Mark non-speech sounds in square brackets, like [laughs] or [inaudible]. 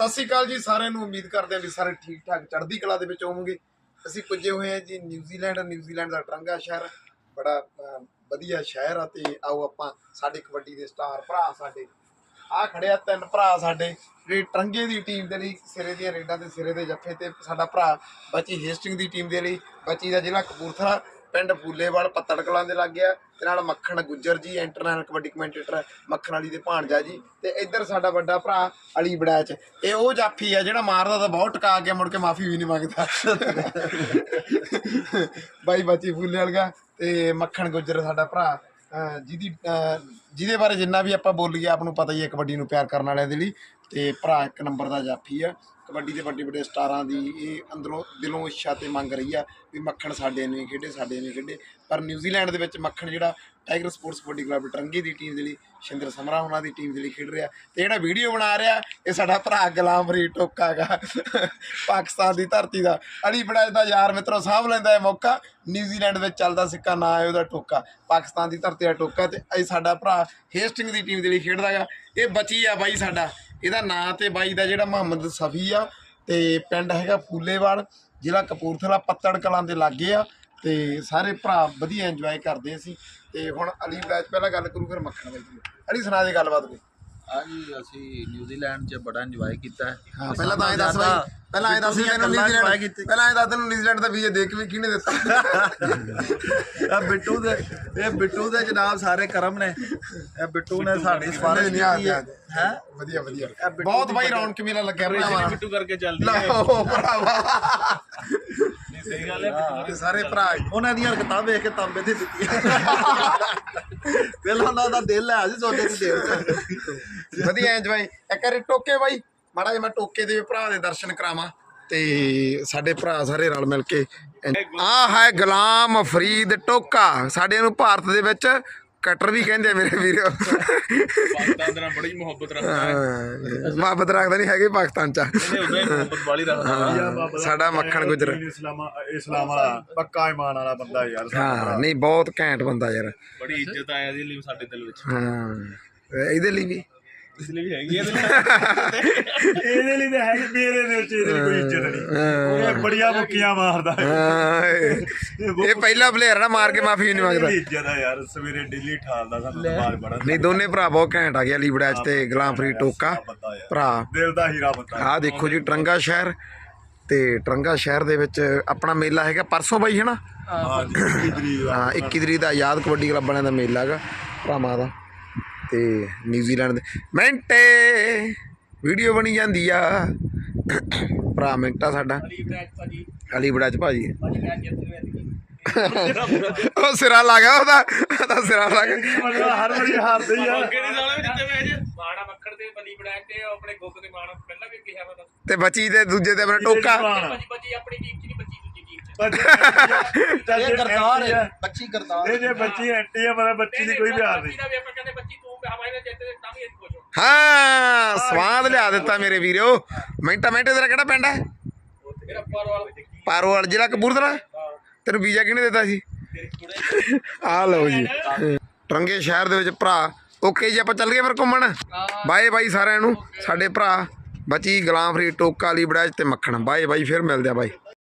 ਸਤਿ ਸ਼੍ਰੀ ਅਕਾਲ ਜੀ ਸਾਰਿਆਂ ਨੂੰ, ਉਮੀਦ ਕਰਦੇ ਹਾਂ ਵੀ ਸਾਰੇ ਠੀਕ ਠਾਕ ਚੜ੍ਹਦੀ ਕਲਾ ਦੇ ਵਿੱਚ ਹੋਵੋਗੇ। ਅਸੀਂ ਪੁੱਜੇ ਹੋਏ ਹਾਂ ਜੀ ਨਿਊਜ਼ੀਲੈਂਡ ਨਿਊਜ਼ੀਲੈਂਡ ਦਾ ਟਰੰਗਾ ਸ਼ਹਿਰ। ਬੜਾ ਵਧੀਆ ਸ਼ਹਿਰ ਆ ਤੇ ਆਓ ਆਪਾਂ ਸਾਡੇ ਕਬੱਡੀ ਦੇ ਸਟਾਰ ਭਰਾ ਸਾਡੇ। ਆ ਖੜਿਆ ਤਿੰਨ ਭਰਾ ਸਾਡੇ, ਜਿਹੜੇ ਟਰੰਗੇ ਦੀ ਟੀਮ ਦੇ ਲਈ, ਸਿਰੇ ਦੀਆਂ ਰੇਡਾਂ ਤੇ ਸਿਰੇ ਦੇ ਜੱਫੇ ਤੇ ਸਾਡਾ ਭਰਾ ਬੱਚੀ ਹੇਸਟਿੰਗ ਦੀ ਟੀਮ ਦੇ ਲਈ, ਬੱਚੀ ਦਾ ਜ਼ਿਲ੍ਹਾ ਕਪੂਰਥਲਾ। ਪਿੰਡ ਫੂਲੇਵਾਲ ਪੱਤੜ ਕਲਾਂ ਦੇ ਲੱਗ ਗਿਆ ਤੇ ਨਾਲ ਮੱਖਣ ਗੁੱਜਰ ਜੀ ਇੰਟਰਨੈਸ਼ਨਲ ਕਬੱਡੀ ਕਮੈਂਟੇਟਰ ਮੱਖਣ ਵਾਲੀ ਦੇ ਭਾਣਜਾ ਜੀ ਤੇ ਇੱਧਰ ਸਾਡਾ ਵੱਡਾ ਭਰਾ ਅਲੀ ਬੜੈਚ। ਇਹ ਉਹ ਜਾਫੀ ਆ ਜਿਹੜਾ ਮਾਰਦਾ ਤਾਂ ਬਹੁਤ ਟਕਾ ਕੇ ਮੁੜ ਕੇ ਮਾਫੀ ਵੀ ਨਹੀਂ ਮੰਗਦਾ। ਬਾਈ ਬੱਚੀ ਫੂਲੇ ਵਾਲਗਾ ਤੇ ਮੱਖਣ ਗੁੱਜਰ ਸਾਡਾ ਭਰਾ ਜਿਹਦੀ ਜਿਹਦੇ ਬਾਰੇ ਜਿੰਨਾ ਵੀ ਆਪਾਂ ਬੋਲੀਏ, ਆਪ ਨੂੰ ਪਤਾ ਹੀ ਹੈ ਕਬੱਡੀ ਨੂੰ ਪਿਆਰ ਕਰਨ ਵਾਲਿਆਂ ਦੇ ਲਈ। ਤੇ ਭਰਾ ਇੱਕ ਨੰਬਰ ਦਾ ਜਾਫੀ ਆ। ਕਬੱਡੀ ਦੇ ਵੱਡੇ ਵੱਡੇ ਸਟਾਰਾਂ ਦੀ ਇਹ ਅੰਦਰੋਂ ਦਿਲੋਂ ਇੱਛਾ ਤੇ ਮੰਗ ਰਹੀ ਆ ਵੀ ਮੱਖਣ ਸਾਡੇ ਨੇ ਖੇਡੇ, ਸਾਡੇ ਨੇ ਖੇਡੇ। ਪਰ ਨਿਊਜ਼ੀਲੈਂਡ ਦੇ ਵਿੱਚ ਮੱਖਣ ਜਿਹੜਾ tiger sports kabaddi club Trangi ਦੀ ਟੀਮ ਦੇ ਲਈ, ਸ਼ਿੰਦਰ ਸਮਰਾ ਉਹਨਾਂ ਦੀ ਟੀਮ ਦੇ ਲਈ ਖੇਡ ਰਿਹਾ। ਤੇ ਜਿਹੜਾ ਵੀਡੀਓ ਬਣਾ ਰਿਹਾ, ਇਹ ਸਾਡਾ ਭਰਾ ਗੁਲਾਮਰੀ ਟੋਕਾ ਗਾ। ਪਾਕਿਸਤਾਨ ਦੀ ਧਰਤੀ ਦਾ। ਅਲੀ ਬੜਾ ਦਾ ਯਾਰ ਮਿੱਤਰੋ, ਸਾਂਭ ਲੈਂਦਾ ਇਹ ਮੌਕਾ। ਨਿਊਜ਼ੀਲੈਂਡ ਵਿੱਚ ਚੱਲਦਾ ਸਿੱਕਾ, ਨਾ ਹੈ ਉਹਦਾ ਟੋਕਾ। ਪਾਕਿਸਤਾਨ ਦੀ ਧਰਤੀ ਦਾ ਟੋਕਾ ਤੇ ਇਹ ਸਾਡਾ ਭਰਾ ਹੇਸਟਿੰਗ ਦੀ ਟੀਮ ਦੇ ਲਈ ਖੇਡਦਾ ਗਾ। ਇਹ ਬਚੀ ਆ ਬਾਈ ਸਾਡਾ। ਇਹਦਾ ਨਾਂ ਤੇ ਬਾਈ ਦਾ ਜਿਹੜਾ ਮੁਹੰਮਦ ਸਫੀ ਆ ਤੇ ਪਿੰਡ ਹੈਗਾ ਫੂਲੇਵਾਲ ਜ਼ਿਲ੍ਹਾ ਕਪੂਰਥਲਾ ਪੱਤੜ ਕਲਾਂ ਦੇ ਲਾਗੇ ਆ ਤੇ ਸਾਰੇ ਭਰਾ ਵਧੀਆ ਇੰਜੋਏ ਕਰਦੇ ਅਸੀਂ। ਤੇ ਹੁਣ ਅਲੀ ਬੈਚ ਪਹਿਲਾਂ ਗੱਲ ਕਰੂ, ਫਿਰ ਮੱਖਣ ਬਾਈ ਜੀ। ਅਲੀ, ਸੁਣਾ ਦੇ ਗੱਲਬਾਤ ਕੋਈ। ਹਾਂਜੀ ਅਸੀਂ ਨਿਊਜ਼ੀਲੈਂਡ 'ਚ ਬੜਾ ਇੰਜੋਏ ਕੀਤਾ। ਹੈ ਹਾਂ ਪਹਿਲਾਂ ਤਾਂ ਐ ਦੱਸ ਬਾਈ ਪਹਿਲਾਂ ਐ ਦੱਸ ਵੀ ਤੈਨੂੰ ਨਿਊਜ਼ੀਲੈਂਡ ਪਹਿਲਾਂ ਐ ਦੱਸ ਤੈਨੂੰ ਨਿਊਜ਼ੀਲੈਂਡ ਦਾ ਵੀਜ਼ਾ ਦੇ ਕੇ ਵੀ ਕਿਹਨੇ ਦਿੱਤਾ? [laughs] ਇਹ ਬਿੱਟੂ ਦੇ ਇਹ ਬਿੱਟੂ ਦੇ ਜਨਾਬ ਸਾਰੇ ਕਰਮ ਨੇ। ਇਹ ਬਿੱਟੂ ਨੇ ਸਾਡੀ ਸਪਾਰਸ਼ ਕੀਤੀ ਹੈ। ਹੈ ਹੈ? ਵਧੀਆ ਵਧੀਆ। ਬਹੁਤ ਬਾਈ ਰੌਣਕ ਮੇਲਾ ਲੱਗਿਆ ਭਰਾਵਾਂ ਬਿੱਟੂ ਕਰਕੇ ਚੱਲਦੀ ਭਰਾਵਾ। ਸਹੀ ਗੱਲ ਹੈ ਸਾਰੇ ਭਰਾ ਉਹਨਾਂ ਦੀਆਂ ਹਰਕਤਾਂ ਵੇਖ ਕੇ ਤਾਂਬੇ ਦੀ ਦਿੱਤੀ ਪਹਿਲਾਂ ਉਹਨਾਂ ਦਾ ਦਿਲ ਹੈ ਜੀ ਸੋਡੇ ਦੀ ਦੇਵ ਵਧੀਆ ਇੰਜੋਏ ਇੱਕ ਵਾਰੀ ਟੋਕੇ ਬਾਈ। ਮਾੜਾ ਜਿਹਾ ਮੈਂ ਟੋਕੇ ਦੇ ਭਰਾ ਦੇ ਦਰਸ਼ਨ ਕਰਾਵਾਂ ਤੇ ਸਾਡੇ ਭਰਾ ਸਾਰੇ ਰਲ ਮਿਲ ਕੇ ਆ ਹੈ ਗੁਲਾਮ ਫਰੀਦ ਟੋਕਾ। ਸਾਡੇ ਨੂੰ ਭਾਰਤ ਦੇ ਵਿੱਚ ਕਟਰ ਵੀ ਕਹਿੰਦੇ ਆ ਮੇਰੇ ਵੀਰੋ। ਪਾਕਿਸਤਾਨ ਦੇ ਨਾਲ ਬੜੀ ਮੁਹੱਬਤ ਰੱਖਦਾ ਹੈ। ਮੁਹੱਬਤ ਰੱਖਦਾ ਨਹੀਂ ਹੈਗੇ ਪਾਕਿਸਤਾਨ ਚ। ਸਾਡਾ ਮੱਖਣ ਗੁਜਰ। ਇਸਲਾਮ ਇਸਲਾਮ ਵਾਲਾ ਪੱਕਾ ਇਮਾਨ ਵਾਲਾ ਬੰਦਾ ਯਾਰ ਹਾਂ ਨਹੀਂ ਬਹੁਤ ਘੈਂਟ ਬੰਦਾ ਯਾਰ। ਬੜੀ ਇੱਜ਼ਤ ਆ ਇਹਦੀ ਲਈ ਸਾਡੇ ਦਿਲ ਵਿੱਚ। ਹਾਂ ਇਹਦੇ ਲਈ ਵੀ। ਇਸ ਲਈ ਵੀ ਹੈਗੀ ਹੈ ਇਹਦੇ ਲਈ ਤਾਂ ਹੈ ਮੇਰੇ ਦੇ ਵਿੱਚ ਇਹਦੇ ਲਈ ਕੋਈ ਇੱਜ਼ਤ ਨਹੀਂ। ਇਹ ਬੜੀਆਂ ਮੁੱਕੀਆਂ ਮਾਰਦਾ ਇਹ ਇਹ ਪਹਿਲਾ ਪਲੇਅਰ ਨਾ ਮਾਰ ਕੇ ਮਾਫੀ ਨਹੀਂ ਮੰਗਦਾ। ਇਹਦੀ ਇੱਜ਼ਤ ਆ ਯਾਰ ਸਵੇਰੇ ਦਿੱਲੀ ਠਾਲਦਾ ਸਾਨੂੰ ਬਾਹਰ ਬੜਾ ਨਹੀਂ ਦੋਨੇ ਭਰਾ ਬਹੁਤ ਘੈਂਟ ਆ ਗਿਆ ਅਲੀ ਬੜਾਚ ਤੇ ਗੁਲਾਮ ਫਰੀਦ ਟੋਕਾ। ਭਰਾ। ਦਿਲ ਦਾ ਹੀਰਾ ਬੰਦਾ ਆਹ ਦੇਖੋ ਜੀ ਟਰੰਗਾ ਸ਼ਹਿਰ ਤੇ ਟਰੰਗਾ ਸ਼ਹਿਰ ਦੇ ਵਿੱਚ ਆਪਣਾ ਮੇਲਾ ਹੈਗਾ ਪਰਸੋਂ ਬਾਈ ਹੈਨਾ ਹਾਂ ਜੀ ਤਰੀਕ ਹਾਂ 21 ਤਰੀਕ ਦਾ ਆਜ਼ਾਦ ਕਬੱਡੀ ਕਲੱਬ ਵਾਲਿਆਂ ਦਾ ਮੇਲਾ ਹੈਗਾ ਭਰਾਵਾਂ ਦਾ। ਤੇ ਨਿਊਜ਼ੀਲੈਂਡ ਦੇ ਮਿੰਟੇ ਵੀਡੀਓ ਬਣੀ ਜਾਂਦੀ ਆ। ਭਰਾ ਮਿੰਟਾ ਸਾਡਾ। ਅਲੀ ਬੜਾਚ ਭਾਜੀ। ਉਹ ਸਿਰਾ ਲਾ ਗਿਆ ਉਹਦਾ ਉਹਦਾ ਸਿਰਾ ਲਾ ਗਿਆ। ਮਤਲਬ ਹਰ ਵਾਰੀ ਹਾਰਦੇ ਹੀ ਆ। ਕਿਹੜੀ ਸਾਲ ਵਿੱਚ ਜਿੱਤੇ ਮੈਚ ਮਾੜਾ ਮੱਖੜ ਤੇ ਬਲੀ ਬੜਾਕ ਤੇ ਆਪਣੇ ਗੁੱਗ ਦੇ ਮਾਣਾ ਪਹਿਲਾਂ ਵੀ ਕਿਹਾ ਮੈਂ ਤੁਹਾਨੂੰ ਤੇ ਬਚੀ ਤੇ ਦੂਜੇ ਤੇ ਆਪਣਾ ਟੋਕਾ। ਬੱਚੀ ਬੱਚੀ ਆਪਣੀ ਟੀਮ ਚ ਨਹੀਂ ਬੱਚੀ ਦੂਜੀ ਟੀਮ ਚ। ਇਹ ਕਰਤਾਰ ਹੈ ਬੱਚੀ ਕਰਤਾਰ। ਇਹ ਜੇ ਬੱਚੀ ਐਂਟੀ ਹੈ ਮਤਲਬ ਬੱਚੀ ਦੀ ਕੋਈ ਪਿਆਰ ਨਹੀਂ। ਹੋ ਸਵਾਦ ਲਿਆ ਦਿੱਤਾ ਮੇਰੇ ਵੀਰੋ। ਮਿੰਟਾ ਮਿੰਟੇ ਤੇਰਾ ਕਿਹੜਾ ਪਿੰਡ ਹੈ? ਪਰਵਾਲ ਜ਼ਿਲ੍ਹਾ ਕਪੂਰਥਲਾ? ਤੈਨੂੰ ਵੀਜ਼ਾ ਕਿਹਨੇ ਦਿੱਤਾ ਸੀ? ਆ ਲਓ ਜੀ। ਟਰੰਗੇ ਸ਼ਹਿਰ ਦੇ ਵਿੱਚ ਭਰਾ। ਓਕੇ ਜੀ ਆਪਾਂ ਚੱਲ ਗਏ ਫਿਰ ਘੁੰਮਣ। ਬਾਏ ਬਾਈ ਸਾਰਿਆਂ ਨੂੰ। ਸਾਡੇ ਭਰਾ ਬਚੀ ਗੁਲਾਮ ਫਰੀਦ ਟੋਕਾ ਅਲੀ ਬੜਾਜ ਤੇ ਮੱਖਣ। ਬਾਏ ਬਾਈ ਫਿਰ ਮਿਲਦੇ ਆ ਬਾਈ।